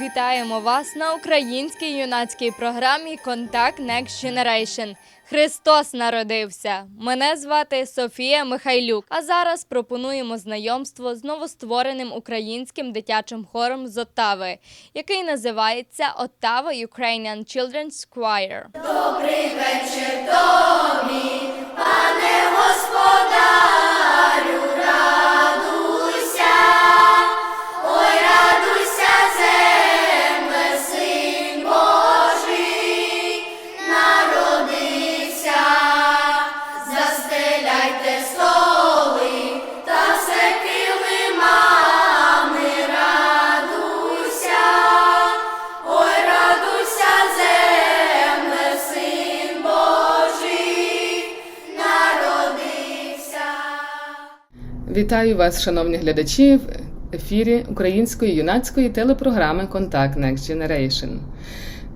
Вітаємо вас на українській юнацькій програмі Контакт Next Generation. Христос народився. Мене звати Софія Михайлюк. А зараз пропонуємо знайомство з новоствореним українським дитячим хором з Оттави, який називається Ottawa Ukrainian Children's Choir. Вітаю вас, шановні глядачі, в ефірі української юнацької телепрограми Контакт Next Generation.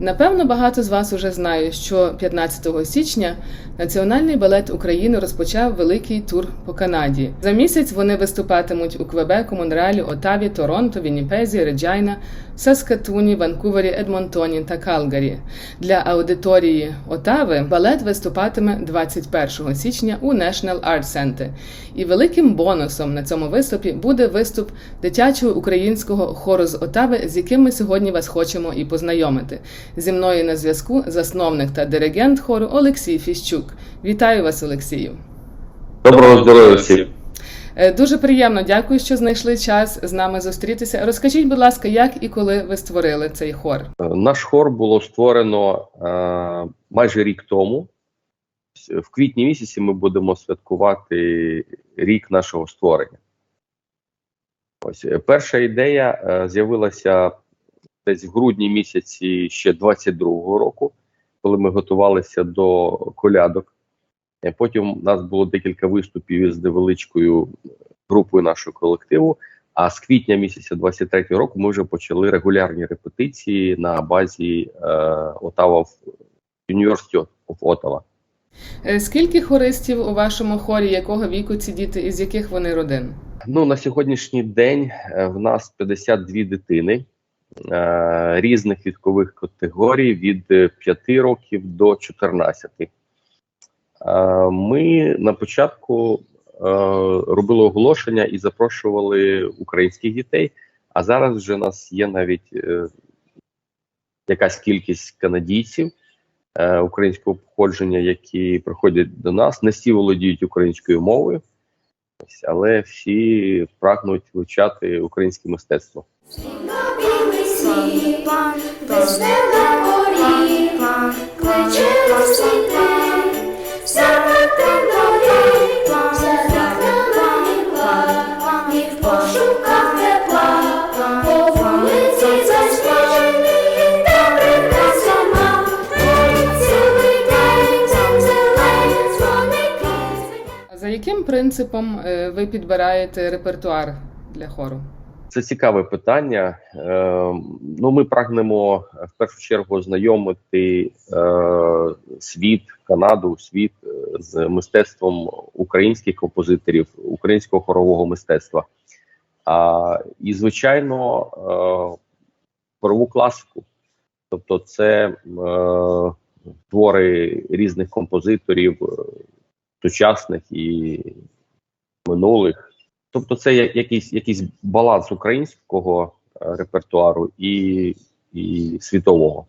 Напевно, багато з вас уже знають, що 15 січня Національний балет України розпочав великий тур по Канаді. За місяць вони виступатимуть у Квебеку, Монреалі, Отаві, Торонто, Вінніпезі, Реджайна, Саскатуні, Ванкувері, Едмонтоні та Калгарі. Для аудиторії Отави балет виступатиме 21 січня у National Art Center. І великим бонусом на цьому виступі буде виступ дитячого українського хору з Отави, з яким ми сьогодні вас хочемо і познайомити. Зі мною на зв'язку засновник та диригент хору Олексій Фіщук. Вітаю вас, Олексію. Доброго здоров'я всім. Е, Дуже приємно, дякую, що знайшли час з нами зустрітися. Розкажіть, будь ласка, як і коли ви створили цей хор? Е, Наш хор було створено е, майже рік тому. В квітні місяці ми будемо святкувати рік нашого створення. Ось е, перша ідея е, з'явилася десь в грудні місяці ще 22-го року, коли ми готувалися до колядок. Е, Потім у нас було декілька виступів із невеличкою групою нашого колективу. А з квітня місяця 23-го року ми вже почали регулярні репетиції на базі е, Ottawa University of Ottawa. Е, Скільки хористів у вашому хорі, якого віку ці діти і з яких вони родин? Ну на сьогоднішній день е, в нас 52 дитини е, різних вікових категорій від е, 5 років до 14. Е, ми на початку е, робили оголошення і запрошували українських дітей. А зараз вже у нас є навіть е, якась кількість канадійців е, українського походження, які приходять до нас. Не всі володіють українською мовою, але всі прагнуть вивчати українське мистецтво. Білий весела горіла, кличе розцвіте, запитано ріла, запитала і в пошуках тепла, по вулиці сама, цілий день дзвоники. За яким принципом е, ви підбираєте репертуар для хору? Це цікаве питання. Е, ну, ми прагнемо е, в першу чергу ознайомити е, світ, Канаду, світ е, з мистецтвом українських композиторів, українського хорового мистецтва. А, і, звичайно, е, хорову класику. Тобто, це е, твори різних композиторів, е, сучасних і минулих. Тобто, це якийсь, якийсь баланс українського е, репертуару і, і світового.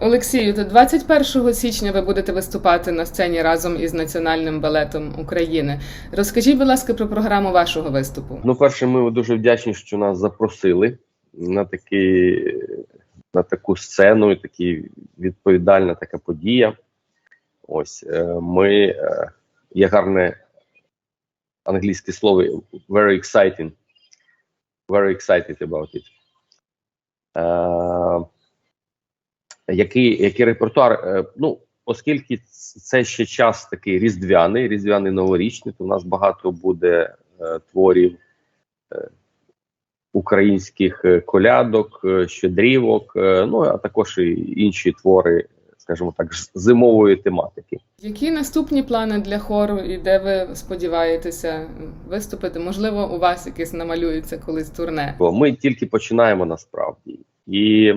Олексію, то 21 січня ви будете виступати на сцені разом із Національним балетом України. Розкажіть, будь ласка, про програму вашого виступу. Ну, перше, ми дуже вдячні, що нас запросили на такі, на таку сцену, і такі відповідальна така подія. Ось е, ми е, є гарне англійське слово very exciting. Very excited about it. Е, який, який репертуар? Е, ну, оскільки це ще час такий різдвяний, різдвяний новорічний, то у нас багато буде е, творів українських колядок, щедрівок, ну а також і інші твори, скажімо так, зимової тематики. Які наступні плани для хору і де ви сподіваєтеся виступити? Можливо, у вас якесь намалюється колись турне? Бо ми тільки починаємо насправді. І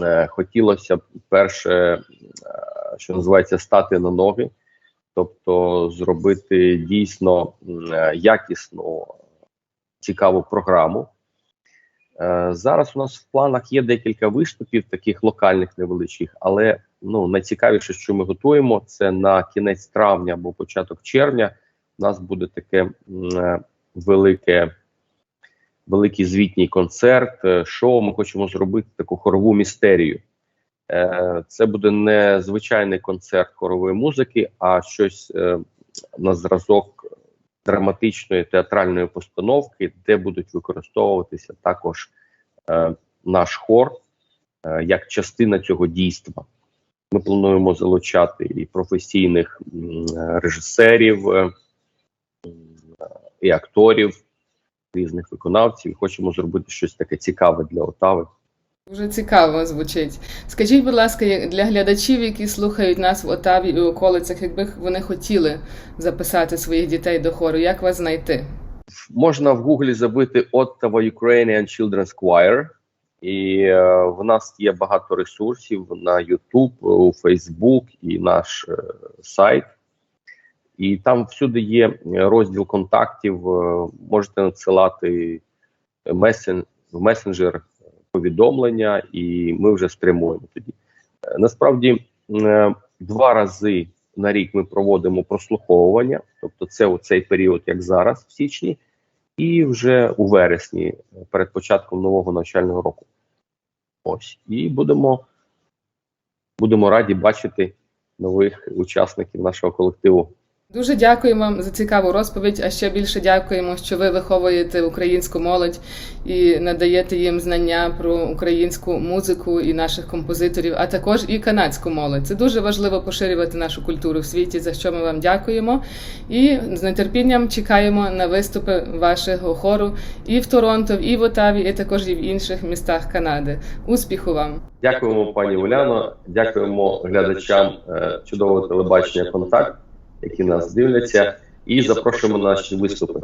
е, хотілося б перше, е, що називається, стати на ноги, тобто зробити дійсно е, якісну, цікаву програму. Е, Зараз у нас в планах є декілька виступів, таких локальних невеличких, але ну найцікавіше, що ми готуємо, це на кінець травня або початок червня. У нас буде таке е, велике, великий звітній концерт, е, шоу. Ми хочемо зробити таку хорову містерію. Це буде не звичайний концерт хорової музики, а щось на зразок драматичної театральної постановки, де будуть використовуватися також е, наш хор е, як частина цього дійства. Ми плануємо залучати і професійних режисерів, е, і акторів, різних виконавців. Хочемо зробити щось таке цікаве для Отави. Дуже цікаво звучить. Скажіть, будь ласка, для глядачів, які слухають нас в Отаві і околицях, якби вони хотіли записати своїх дітей до хору, як вас знайти? Можна в Гуглі забити Ottawa Ukrainian Children's Choir, і е, в нас є багато ресурсів на YouTube, у Facebook і наш е, сайт. І там всюди є розділ контактів. е, можете надсилати месен, в месенджер повідомлення, і ми вже спрямуємо тоді. Е, Насправді, е, два рази на рік ми проводимо прослуховування, тобто це у цей період, як зараз, в січні, і вже у вересні, е, перед початком нового навчального року. Ось і будемо, будемо раді бачити нових учасників нашого колективу. Дуже дякуємо за цікаву розповідь. А ще більше дякуємо, що ви виховуєте українську молодь і надаєте їм знання про українську музику і наших композиторів, а також і канадську молодь. Це дуже важливо поширювати нашу культуру в світі, за що ми вам дякуємо. І з нетерпінням чекаємо на виступи вашого хору і в Торонто, і в Отаві, і також і в інших містах Канади. Успіху вам! Дякуємо, пані Уляно. Дякуємо глядачам е, чудового телебачення Контакт, які нас дивляться, і запрошуємо на наші виступи.